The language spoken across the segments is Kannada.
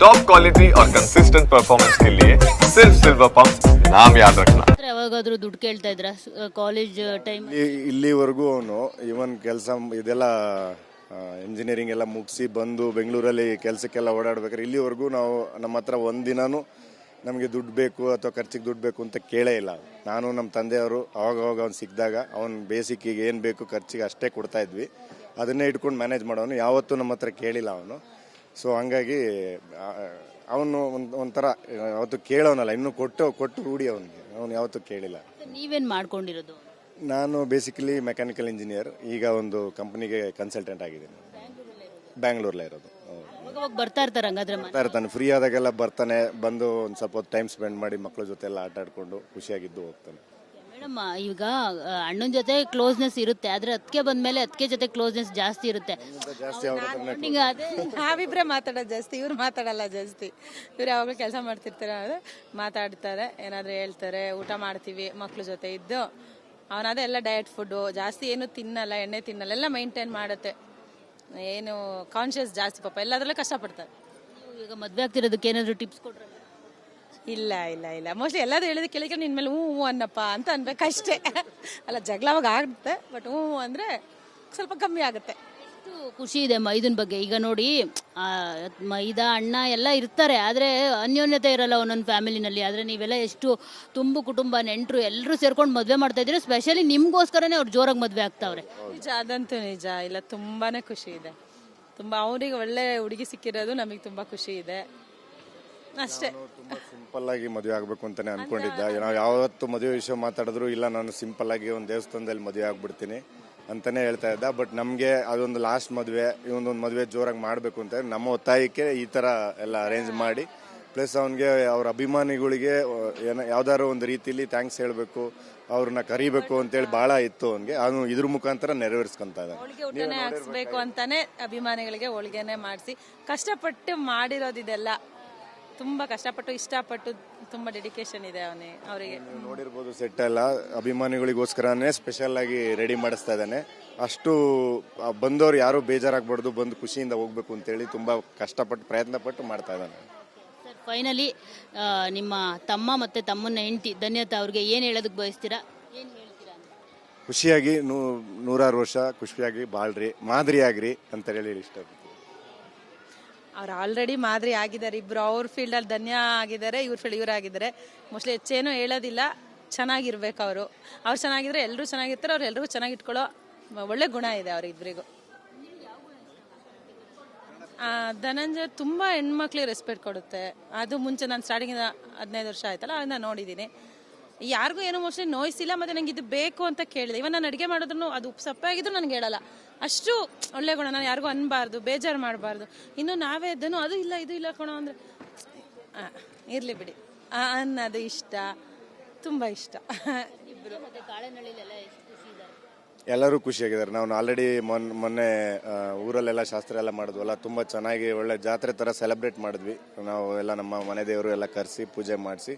टॉप क्वालिटी और कंसिस्टेंट परफॉर्मेंस के लिए सिर्फ सिल्वर पंप नाम याद रखना ಹತ್ರ ಯಾವಾಗಾದ್ರೂ ದುಡ್ಡು ಕೇಳ್ತಾ ಇದ್ರ ಕಾಲೇಜ್ ಟೈಮ್ ಇಲ್ಲಿ ಇಲ್ಲಿವರೆಗೂ ಅವನು ಇವನ್ ಕೆಲಸ ಇದೆಲ್ಲ ಇಂಜಿನಿಯರಿಂಗ್ ಎಲ್ಲ ಮುಗಿಸಿ ಬಂದು ಬೆಂಗಳೂರಲ್ಲಿ ಕೆಲಸಕ್ಕೆಲ್ಲ ಓಡಾಡ್ಬೇಕಾದ್ರೆ ಇಲ್ಲಿವರೆಗೂ ನಾವು ನಮ್ಮ ಹತ್ರ ಒಂದಿನನೂ ನಮಗೆ ದುಡ್ಡು ಬೇಕು ಅಥವಾ ಖರ್ಚಿಗೆ ದುಡ್ಡು ಬೇಕು ಅಂತ ಕೇಳೇ ಇಲ್ಲ ನಾನು ನಮ್ಮ ತಂದೆಯವರು ಅವಾಗ ಅವಾಗ ಅವ್ನು ಸಿಕ್ಕಿದಾಗ ಅವ್ನು ಬೇಸಿಕ್ಕಿಗೆ ಏನು ಬೇಕು ಖರ್ಚಿಗೆ ಅಷ್ಟೇ ಕೊಡ್ತಾ ಇದ್ವಿ ಅದನ್ನೇ ಇಟ್ಕೊಂಡು ಮ್ಯಾನೇಜ್ ಮಾಡೋನು ಯಾವತ್ತೂ ನಮ್ಮ ಹತ್ರ ಕೇಳಿಲ್ಲ ಅವನು ಸೊ ಹಂಗಾಗಿ ಅವನು ಒಂದು ಒಂಥರ ಯಾವತ್ತು ಕೇಳೋನಲ್ಲ ಇನ್ನೂ ಕೊಟ್ಟು ಕೊಟ್ಟು ರೂಢಿ ಅವನಿಗೆ. ಅವನು ಯಾವತ್ತೂ ಕೇಳಿಲ್ಲ. ನೀವೇನು ಮಾಡ್ಕೊಂಡಿರೋದು? ನಾನು ಬೇಸಿಕಲಿ ಮೆಕ್ಯಾನಿಕಲ್ ಇಂಜಿನಿಯರ್ ಈಗ ಒಂದು ಕಂಪ್ನಿಗೆ ಕನ್ಸಲ್ಟೆಂಟ್ ಆಗಿದ್ದೀನಿ. ಬ್ಯಾಂಗ್ಳೂರ್ಲೇ ಇರೋದು. ಬರ್ತಾ ಇರ್ತಾರೆ ಹಂಗಾದ್ರೆ ಮನೆ? ಬರ್ತಾ ಇರ್ತಾನೆ. ಫ್ರೀ ಆದಾಗೆಲ್ಲ ಬರ್ತಾನೆ ಬಂದು ಒಂದು ಸ್ವಲ್ಪ ಹೊತ್ತು ಟೈಮ್ ಸ್ಪೆಂಡ್ ಮಾಡಿ ಮಕ್ಕಳ ಜೊತೆ ಎಲ್ಲ ಆಟ ಆಡ್ಕೊಂಡು ಖುಷಿಯಾಗಿದ್ದು ಹೋಗ್ತಾನೆ. ಮೇಡಮ್ ಈಗ ಅಣ್ಣನ ಜೊತೆ ಕ್ಲೋಸ್ನೆಸ್ ಇರುತ್ತೆ. ಆದ್ರೆ ಅದಕ್ಕೆ ಬಂದ್ಮೇಲೆ ಅದಕ್ಕೆ ಜೊತೆ ಕ್ಲೋಸ್ನೆಸ್ ಜಾಸ್ತಿ ಇರುತ್ತೆ. ಜಾಸ್ತಿ ಅವ್ರ ಹತ್ರನೇ ಈಗ ಅದೇ ನಾವಿಬ್ರೆ ಮಾತಾಡೋದು ಜಾಸ್ತಿ ಇವ್ರು ಮಾತಾಡಲ್ಲ ಜಾಸ್ತಿ. ಇವ್ರು ಯಾವಾಗಲೂ ಕೆಲಸ ಮಾಡ್ತಿರ್ತಾರೆ ಅವರು ಮಾತಾಡ್ತಾರೆ ಏನಾದ್ರು ಹೇಳ್ತಾರೆ ಊಟ ಮಾಡ್ತೀವಿ ಮಕ್ಳ ಜೊತೆ ಇದ್ದು. ಅವನದೇ ಎಲ್ಲ ಡಯಟ್ ಫುಡ್ಡು ಜಾಸ್ತಿ ಏನು ತಿನ್ನಲ್ಲ ಎಣ್ಣೆ ತಿನ್ನಲ್ಲ ಎಲ್ಲ ಮೈಂಟೈನ್ ಮಾಡುತ್ತೆ. ಏನು ಕಾನ್ಷಿಯಸ್ ಜಾಸ್ತಿ ಪಾಪ ಎಲ್ಲದರಲ್ಲೂ ಕಷ್ಟಪಡ್ತಾರೆ. ನೀವು ಈಗ ಮದ್ವೆ ಆಗ್ತಿರೋದಕ್ಕೆ ಏನಾದ್ರು ಟಿಪ್ಸ್ ಕೊಟ್ರೆ ಇಲ್ಲ ಇಲ್ಲ ಇಲ್ಲ. ಮೋಸ್ಟ್ಲಿ ಎಲ್ಲರೂ ಹೇಳಿದ ಕೇಳಿದ್ರೆ ನಿನ್ನ ಮೇಲೆ ಹ್ಞೂ ಹ್ಞೂ ಅನ್ನಪ್ಪ ಅಂತ ಅನ್ಬೇಕಷ್ಟೇ. ಅಲ್ಲ ಜಗಳವಾಗ ಆಗುತ್ತೆ ಬಟ್ ಹ್ಞೂ ಅಂದ್ರೆ ಅಂದರೆ ಸ್ವಲ್ಪ ಕಮ್ಮಿ ಆಗುತ್ತೆ. ಎಷ್ಟು ಖುಷಿ ಇದೆ ಮೈದನ್ ಬಗ್ಗೆ. ಈಗ ನೋಡಿ ಆ, ಮೈದಾ ಅಣ್ಣ ಎಲ್ಲ ಇರ್ತಾರೆ ಆದ್ರೆ ಅನ್ಯೋನ್ಯತೆ ಇರಲ್ಲ ಒಂದೊಂದು ಫ್ಯಾಮಿಲಿನಲ್ಲಿ. ಆದ್ರೆ ನೀವೆಲ್ಲ ಎಷ್ಟು ತುಂಬು ಕುಟುಂಬ ನೆಂಟರು ಎಲ್ಲರೂ ಸೇರ್ಕೊಂಡು ಮದ್ವೆ ಮಾಡ್ತಾ ಇದ್ರೆ ಸ್ಪೆಷಲಿ ನಿಮ್ಗೋಸ್ಕರನೇ ಅವ್ರು ಜೋರಾಗಿ ಮದ್ವೆ ಆಗ್ತಾವ್ರೆ. ನಿಜ ಅದಂತೂ ನಿಜ. ಇಲ್ಲ ತುಂಬಾನೇ ಖುಷಿ ಇದೆ. ತುಂಬಾ ಅವರಿಗೆ ಒಳ್ಳೆ ಹುಡುಗಿ ಸಿಕ್ಕಿರೋದು ನಮಗೆ ತುಂಬಾ ಖುಷಿ ಇದೆ. ಅಷ್ಟೇ. ತುಂಬ ಸಿಂಪಲ್ ಆಗಿ ಮದುವೆ ಆಗಬೇಕು ಅಂತಾನೆ ಅನ್ಕೊಂಡಿದ್ದ. ನಾವು ಯಾವತ್ತು ಮದುವೆ ವಿಷಯ ಮಾತಾಡಿದ್ರು ಇಲ್ಲ ನಾನು ಸಿಂಪಲ್ ಆಗಿ ಒಂದು ದೇವಸ್ಥಾನದಲ್ಲಿ ಮದುವೆ ಆಗ್ಬಿಡ್ತೀನಿ ಅಂತಾನೆ ಹೇಳ್ತಾ ಇದ್ದ. ಬಟ್ ನಮಗೆ ಅದೊಂದು ಲಾಸ್ಟ್ ಮದುವೆ ಇವೊಂದೊಂದು ಮದುವೆ ಜೋರಾಗಿ ಮಾಡಬೇಕು ಅಂತ ನಮ್ಮ ಒತ್ತಾಯಕ್ಕೆ ಈ ಥರ ಎಲ್ಲ ಅರೇಂಜ್ ಮಾಡಿ. ಪ್ಲಸ್ ಅವನಿಗೆ ಅವ್ರ ಅಭಿಮಾನಿಗಳಿಗೆ ಏನೋ ಯಾವ್ದಾದ್ರು ಒಂದು ರೀತಿಲಿ ಥ್ಯಾಂಕ್ಸ್ ಹೇಳಬೇಕು ಅವ್ರನ್ನ ಕರಿಬೇಕು ಅಂತೇಳಿ ಭಾಳ ಇತ್ತು ಅವನಿಗೆ. ಅವನು ಇದ್ರ ಮುಖಾಂತರ ನೆರವೇರಿಸ್ಕೊಂತ ಇದ್ದಾನೆ. ಹೋಳಿಗೆ ಊಟನೇ ಹಾಕ್ಸ್ಬೇಕು ಅಂತಾನೆ ಅಭಿಮಾನಿಗಳಿಗೆ ಹೋಳಿಗೆನೆ ಮಾಡಿಸಿ. ಕಷ್ಟಪಟ್ಟು ಮಾಡಿರೋದಿದೆಲ್ಲ ತುಂಬಾ ಕಷ್ಟಪಟ್ಟು ಇಷ್ಟಪಟ್ಟು ತುಂಬಾ ಡೆಡಿಕೇಶನ್ ಇದೆ ಅವನೇ ಅವರಿಗೆ. ನೀವು ನೋಡಿರ್ಬೋದು ಸೆಟ್ ಎಲ್ಲ ಅಭಿಮಾನಿಗಳಿಗೋಸ್ಕರನೇ ಸ್ಪೆಷಲ್ ಆಗಿ ರೆಡಿ ಮಾಡಿಸ್ತಾ ಇದ್ದಾನೆ. ಅಷ್ಟು ಬಂದವರು ಬಂದವ್ರು ಯಾರು ಬೇಜಾರಾಗ್ಬಾರ್ದು ಬಂದು ಖುಷಿಯಿಂದ ಹೋಗ್ಬೇಕು ಅಂತೇಳಿ ತುಂಬಾ ಕಷ್ಟಪಟ್ಟು ಪ್ರಯತ್ನ ಪಟ್ಟು ಮಾಡ್ತಾ ಇದ್ದಾನೆ. ಸರ್ ಫೈನಲಿ ನಿಮ್ಮ ತಮ್ಮ ಮತ್ತೆ ತಮ್ಮನ ಹೆಂಡತಿ ಧನ್ಯತಾ ಅವ್ರಿಗೆ ಏನು ಹೇಳೋದಕ್ಕೆ ಬಯಸ್ತೀರಾ? ಏನು ಹೇಳ್ತೀರಾ? ಅಂತ ಖುಷಿಯಾಗಿ ನೂ ನೂರಾರು ವರ್ಷ ಖುಷಿಯಾಗಿ ಬಾಳ್ರಿ ಮಾದರಿ ಆಗ್ರಿ ಅಂತ ಹೇಳಿ ಇಷ್ಟಪಡ್ತೀನಿ. ಅವ್ರು ಆಲ್ರೆಡಿ ಮಾದರಿ ಆಗಿದ್ದಾರೆ. ಇಬ್ರು ಅವ್ರ ಫೀಲ್ಡಲ್ಲಿ ಧನ್ಯ ಆಗಿದ್ದಾರೆ, ಇವ್ರ ಫೀಲ್ಡ್ ಇವ್ರು ಆಗಿದ್ದಾರೆ. ಮೋಸ್ಟ್ಲಿ ಹೆಚ್ಚೇನು ಹೇಳೋದಿಲ್ಲ. ಚೆನ್ನಾಗಿರ್ಬೇಕು ಅವರು. ಅವ್ರು ಚೆನ್ನಾಗಿದ್ರೆ ಎಲ್ಲರೂ ಚೆನ್ನಾಗಿರ್ತಾರೆ, ಅವ್ರು ಎಲ್ಲರೂ ಚೆನ್ನಾಗಿ ಇಟ್ಕೊಳ್ಳೋ ಒಳ್ಳೆ ಗುಣ ಇದೆ ಅವರಿಬ್ಬರಿಗೂ ಧನಂಜಯ ತುಂಬ ಹೆಣ್ಮಕ್ಳಿಗೆ ರೆಸ್ಪೆಕ್ಟ್ ಕೊಡುತ್ತೆ. ಅದು ಮುಂಚೆ ನಾನು ಸ್ಟಾರ್ಟಿಂಗ್ ಹದಿನೈದು ವರ್ಷ ಆಯ್ತಲ್ಲ ಅದನ್ನ ನೋಡಿದ್ದೀನಿ ಯಾರಿಗೂ ಏನೋ ಮೋಸ್ಟ್ಲಿ ನೋಯಿಸಿಲ್ಲ ಮತ್ತೆ ನನಗೆ ಇದು ಬೇಕು ಅಂತ ಕೇಳಿದೆ. ಇವನ್ ನಾನು ಅಡುಗೆ ಮಾಡಿದ್ರು ಅದು ಸಪ್ಪೆ ಆಗಿದ್ರು ನನಗೆ ಹೇಳಲ್ಲ. ಅಷ್ಟು ಒಳ್ಳೆ ಗುಣ. ನಾನು ಯಾರಿಗೂ ಅನ್ಬಾರ್ದು ಬೇಜಾರು ಮಾಡಬಾರ್ದು. ಇನ್ನು ನಾವೇ ಇದ್ದನು ಅದು ಇಲ್ಲ ಇದು ಇಲ್ಲ ಕಣೋ ಅಂದರೆ ಇರಲಿ ಬಿಡಿ. ಆ, ಅನ್ನೋದು ಇಷ್ಟ. ತುಂಬ ಇಷ್ಟ. ಇಬ್ಬರು ಎಲ್ಲರೂ ಖುಷಿಯಾಗಿದ್ದಾರೆ. ನಾವು ಆಲ್ರೆಡಿ ಮೊನ್ ಮೊನ್ನೆ ಊರಲ್ಲೆಲ್ಲ ಶಾಸ್ತ್ರ ಎಲ್ಲ ಮಾಡಿದ್ವಲ್ಲ ತುಂಬ ಚೆನ್ನಾಗಿ ಒಳ್ಳೆ ಜಾತ್ರೆ ಥರ ಸೆಲೆಬ್ರೇಟ್ ಮಾಡಿದ್ವಿ. ನಾವು ಎಲ್ಲ ನಮ್ಮ ಮನೆ ದೇವರು ಎಲ್ಲ ಕರೆಸಿ ಪೂಜೆ ಮಾಡಿಸಿ.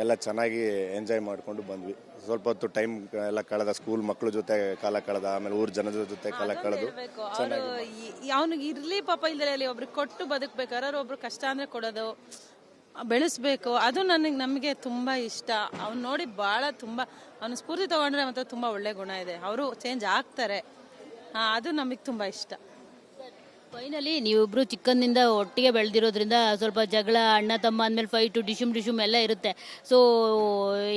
ಎಲ್ಲ ಚೆನ್ನಾಗಿ ಎಂಜಾಯ್ ಮಾಡಿಕೊಂಡು ಬಂದ್ವಿ. ಸ್ವಲ್ಪ ಹೊತ್ತು ಟೈಮ್ ಎಲ್ಲ ಕಳೆದ ಸ್ಕೂಲ್ ಮಕ್ಕಳ ಜೊತೆ ಕಾಲ ಕಳೆದ ಆಮೇಲೆ ಊರ್ ಜನದ ಜೊತೆ ಕಾಲ ಕಳೆದು ಅವನಿಗೆ ಇರ್ಲಿ ಪಾಪ ಇಲ್ದಲೆ ಅಲ್ಲಿ ಒಬ್ರಿಗೆ ಕೊಟ್ಟು ಬದುಕಬೇಕಾದ್ರೆ ಒಬ್ರು ಕಷ್ಟ ಅಂದ್ರೆ ಕೊಡೋದು ಬೆಳೆಸ್ಬೇಕು. ಅದು ನನಗೆ ನಮಗೆ ತುಂಬ ಇಷ್ಟ. ಅವ್ನು ನೋಡಿ ಭಾಳ ತುಂಬ ಅವನು ಸ್ಫೂರ್ತಿ ತಗೊಂಡ್ರೆ ಮಾತ್ರ ತುಂಬ ಒಳ್ಳೆ ಗುಣ ಇದೆ. ಅವರು ಚೇಂಜ್ ಆಗ್ತಾರೆ. ಅದು ನಮಗೆ ತುಂಬ ಇಷ್ಟ. ಫೈನಲಿ ನೀವಿಬ್ರು ಚಿಕ್ಕಂದಿಂದ ಒಟ್ಟಿಗೆ ಬೆಳೆದಿರೋದ್ರಿಂದ ಸ್ವಲ್ಪ ಜಗಳ ಅಣ್ಣ ತಮ್ಮ ಅಂದ್ಮೇಲೆ ಫೈಟು ಡಿಶುಮ್ ಡಿಶುಮ್ ಎಲ್ಲ ಇರುತ್ತೆ. ಸೊ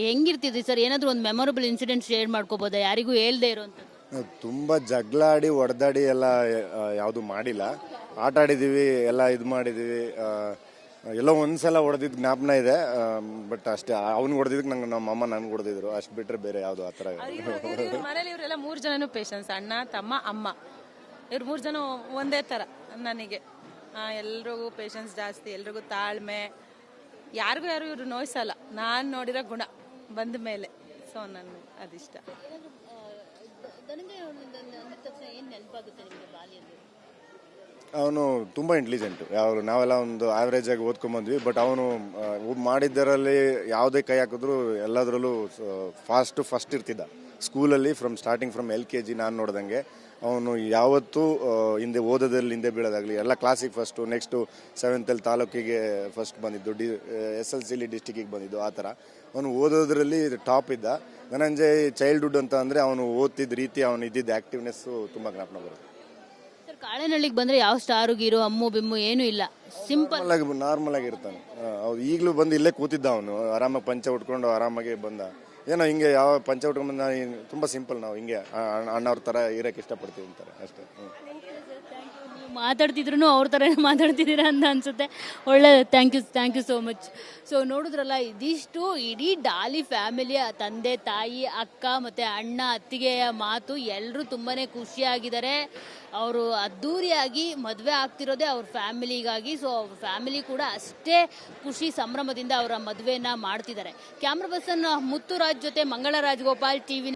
ಹೆಂಗಿರ್ತಿದ್ರಿ ಸರ್? ಏನಾದರೂ ಒಂದು ಮೆಮೊರಬಲ್ ಇನ್ಸಿಡೆಂಟ್ ಶೇರ್ ಮಾಡ್ಕೋಬೋದಾ? ಯಾರಿಗೂ ಹೇಳ್ದೇ ಇರೋಂಥದ್ದು ನಾವು ತುಂಬ ಜಗಳಾಡಿ ಹೊಡೆದಾಡಿ ಎಲ್ಲ ಯಾವುದು ಮಾಡಿಲ್ಲ. ಆಟ ಆಡಿದ್ದೀವಿ ಎಲ್ಲ ಇದು ಮಾಡಿದ್ದೀವಿ ಆ, ಎಲ್ಲೋ ಒಂದ್ಸಲ ಹೊಡೆದಿದ್ದ ಜ್ಞಾಪನ ಇದೆ. ಬಟ್ ಅಷ್ಟೇ ಅವ್ನು ಹೊಡೆದಿದ್ದಕ್ಕೆ ನಂಗೆ ನಮ್ಮ ಅಮ್ಮ ನನ್ಗೆ ಹೊಡೆದಿದ್ರು ಅಷ್ಟು ಬಿಟ್ರೆ ಬೇರೆ ಯಾವುದು ಆ ಥರ ಮನೇಲಿ ಇವರೆಲ್ಲ ಮೂರು ಜನನು ಪೇಷನ್ಸ್ ಅಣ್ಣ ತಮ್ಮ ಅಮ್ಮ. ಇವ್ರು ಮೂರು ಜನ ಒಂದೇ ಥರ ನನಗೆ. ಎಲ್ರಿಗೂ ಪೇಷನ್ಸ್ ಜಾಸ್ತಿ ಎಲ್ರಿಗೂ ತಾಳ್ಮೆ. ಯಾರಿಗೂ ಯಾರು ಇವರು ನೋಯ್ಸಲ್ಲ. ನಾನು ನೋಡಿರೋ ಗುಣ ಬಂದ ಮೇಲೆ. ಸೊ ನನ್ನ ಅದಿಷ್ಟ. ಅವನು ತುಂಬ ಇಂಟೆಲಿಜೆಂಟು ಯಾವ ನಾವೆಲ್ಲ ಒಂದು ಆವ್ರೇಜ್ ಆಗಿ ಓದ್ಕೊಂಬಂದ್ವಿ ಬಟ್ ಅವನು ಮಾಡಿದ್ದರಲ್ಲಿ ಯಾವುದೇ ಕೈ ಹಾಕಿದ್ರು ಎಲ್ಲದರಲ್ಲೂ ಫಾಸ್ಟ್ ಫಸ್ಟ್ ಇರ್ತಿದ್ದ. ಸ್ಕೂಲಲ್ಲಿ from starting from L K G ನಾನು ನೋಡ್ದಂಗೆ. ಅವನು ಯಾವತ್ತೂ ಹಿಂದೆ ಓದೋದಲ್ಲಿ ಹಿಂದೆ ಬೀಳೋದಾಗಲಿ ಎಲ್ಲ ಕ್ಲಾಸಿಗೆ ಫಸ್ಟು ನೆಕ್ಸ್ಟು ಸೆವೆಂತಲ್ಲಿ ತಾಲೂಕಿಗೆ ಫಸ್ಟ್ ಬಂದಿದ್ದು ಡಿ ಎಸ್ ಎಲ್ ಸಿಲಿ ಡಿಸ್ಟಿಕ್ಕಿಗೆ ಬಂದಿದ್ದು ಆ ಥರ. ಅವನು ಓದೋದ್ರಲ್ಲಿ ಟಾಪ್ ಇದ್ದ. ಧನಂಜಯ್ ಚೈಲ್ಡ್ಹುಡ್ ಅಂತ ಅಂದರೆ ಅವನು ಓದ್ತಿದ್ದ ರೀತಿ ಅವನು ಇದ್ದಿದ್ದ ಆ್ಯಕ್ಟಿವ್ನೆಸ್ಸು ತುಂಬ ಜ್ಞಾಪನ ಬರುತ್ತೆ. ಕಾಳೆನಳ್ಳಿಗೆ ಬಂದ್ರೆ ಯಾವ ಸ್ಟಾರು ಗೀರು ಅಮ್ಮು ಬಿಮ್ಮು ಏನೂ ಇಲ್ಲ. ಸಿಂಪಲ್ ಆಗಿ ನಾರ್ಮಲ್ ಆಗಿರ್ತಾನೆ ಈಗಲೂ ಬಂದು ಇಲ್ಲೇ ಕೂತಿದ್ದ ಅವನು. ಆರಾಮಾಗಿ ಪಂಚ ಉಟ್ಕೊಂಡು ಆರಾಮಾಗಿ ಬಂದ. ಏನೋ ಹಿಂಗೆ ಯಾವ ಪಂಚ ಬಂದ ತುಂಬ ಸಿಂಪಲ್ ನಾವು ಹಿಂಗೆ ಅಣ್ಣವ್ರ ಥರ ಇರೋಕ್ಕೆ ಇಷ್ಟಪಡ್ತೀವಿ ಅಂತಾರೆ, ಅಷ್ಟೇ. ಮಾತಾಡ್ತಿದ್ರು ಅವ್ರ ಥರ ಮಾತಾಡ್ತಿದ್ದೀರಾ ಅಂತ ಅನ್ಸುತ್ತೆ. ಒಳ್ಳೆ thank you thank you so much so ನೋಡಿದ್ರಲ್ಲ, ಇದಿಷ್ಟು ಇಡೀ ಡಾಲಿ ಫ್ಯಾಮಿಲಿ ತಂದೆ, ತಾಯಿ, ಅಕ್ಕ ಮತ್ತು ಅಣ್ಣ, ಅತ್ತಿಗೆಯ ಮಾತು ಎಲ್ಲರೂ ತುಂಬಾ ಖುಷಿಯಾಗಿದ್ದಾರೆ. ಅವರು ಅದ್ಧೂರಿಯಾಗಿ ಮದುವೆ ಆಗ್ತಿರೋದೇ ಅವ್ರ ಫ್ಯಾಮಿಲಿಗಾಗಿ. ಸೊ ಅವ್ರ ಫ್ಯಾಮಿಲಿ ಕೂಡ ಅಷ್ಟೇ ಖುಷಿ ಸಂಭ್ರಮದಿಂದ ಅವರ ಮದುವೆಯನ್ನು ಮಾಡ್ತಿದ್ದಾರೆ. ಕ್ಯಾಮ್ರಾ ಪರ್ಸನ್ ಮುತ್ತುರಾಜ್ ಜೊತೆ ಮಂಗಳ ಟಿ ವಿ